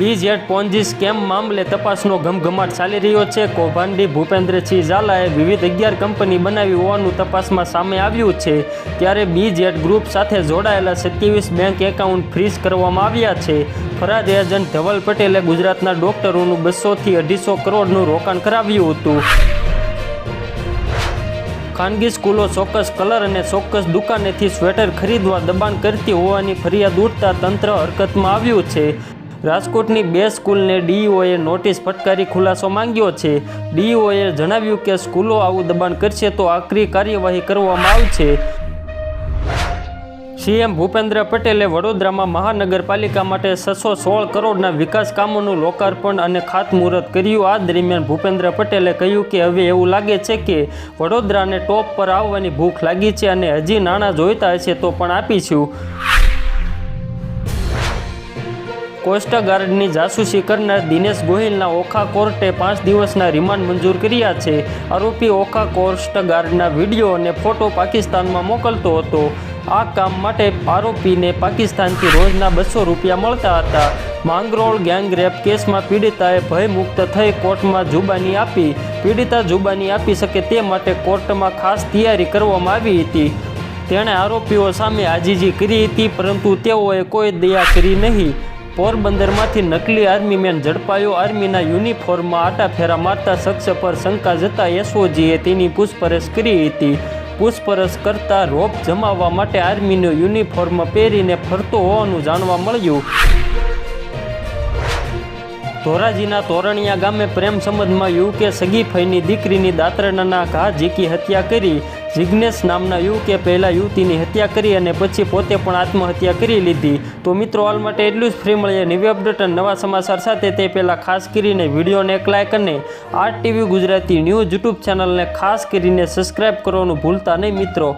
BZ Ponzi scam મામલે તપાસનો ઘમઘમાટ ચાલી રહ્યો છે? કૌભાંડી ભૂપેન્દ્રસિંહ ઝાલાએ વિવિધ અગિયાર કંપની બનાવી હોવાનું તપાસમાં સામે આવ્યું છે. ત્યારે બીજેટ ગ્રુપ સાથે જોડાયેલા સત્યાવીસ બેંક એકાઉન્ટ ફ્રીઝ કરવામાં આવ્યા છે. ફરાદ એજન્ટ ધવલ પટેલે ગુજરાતના ડોક્ટરોનું બસોથી અઢીસો કરોડનું રોકાણ કરાવ્યું હતું. ખાનગી સ્કૂલો ચોક્કસ કલર અને ચોક્કસ દુકાનેથી સ્વેટર ખરીદવા દબાણ કરતી હોવાની ફરિયાદ ઉઠતા તંત્ર હરકતમાં આવ્યું છે. રાજકોટની બે સ્કૂલને ડીઈઓએ નોટિસ ફટકારી ખુલાસો માંગ્યો છે. ડીઈઓએ જણાવ્યું કે સ્કૂલો આવું દબાણ કરશે તો આકરી કાર્યવાહી કરવામાં આવશે. સીએમ ભૂપેન્દ્ર પટેલે વડોદરામાં મહાનગરપાલિકા માટે છસો સોળ કરોડના વિકાસ કામોનું લોકાર્પણ અને ખાતમુહૂર્ત કર્યું. આ દરમિયાન ભૂપેન્દ્ર પટેલે કહ્યું કે હવે એવું લાગે છે કે વડોદરાને ટોપ પર આવવાની ભૂખ લાગી છે અને હજી નાણાં જોઈતા હશે તો પણ આપીશું. કોસ્ટગાર્ડની જાસૂસી કરનાર દિનેશ ગોહિલના ઓખા કોર્ટે પાંચ દિવસના રિમાન્ડ મંજૂર કર્યા છે. આરોપી ઓખા કોસ્ટગાર્ડના વીડિયો અને ફોટો પાકિસ્તાનમાં મોકલતો હતો. આ કામ માટે આરોપીને પાકિસ્તાનથી રોજના બસો રૂપિયા મળતા હતા. માંગરોળ ગેંગરેપ કેસમાં પીડિતાએ ભયમુક્ત થઈ કોર્ટમાં જુબાની આપી. પીડિતા જુબાની આપી શકે તે માટે કોર્ટમાં ખાસ તૈયારી કરવામાં આવી હતી. તેણે આરોપીઓ સામે આજીજી કરી હતી, પરંતુ તેઓએ કોઈ દયા કરી નહીં. પોરબંદરમાંથી નકલી આર્મી મેન ઝડપાયો. આર્મીના યુનિફોર્મમાં આટાફેરા મારતા શખ્સ પર શંકા જતા એસઓજીએ તેની પૂછપરછ કરી હતી. પૂછપરછ કરતા રોપ જમાવવા માટે આર્મીનો યુનિફોર્મ પહેરીને ફરતો હોવાનું જાણવા મળ્યું. ધોરાજીના તોરણિયા ગામે પ્રેમ સંબંધમાં યુવકે સગી ફઈની દીકરીની દાતરડાના ઘા ઝીકી હત્યા કરી. જિજ્ઞેશ નામના યુવકે પહેલાં યુવતીની હત્યા કરી અને પછી પોતે પણ આત્મહત્યા કરી લીધી. તો મિત્રો, હાલ માટે એટલું જ. ફ્રી મળીએ નવી અપડેટ અને નવા સમાચાર સાથે. તે પહેલાં ખાસ કરીને વિડીયોને એક લાઇક અને R TV Gujarati news YouTube ચેનલને ખાસ કરીને સબસ્ક્રાઇબ કરવાનું ભૂલતા નહીં મિત્રો.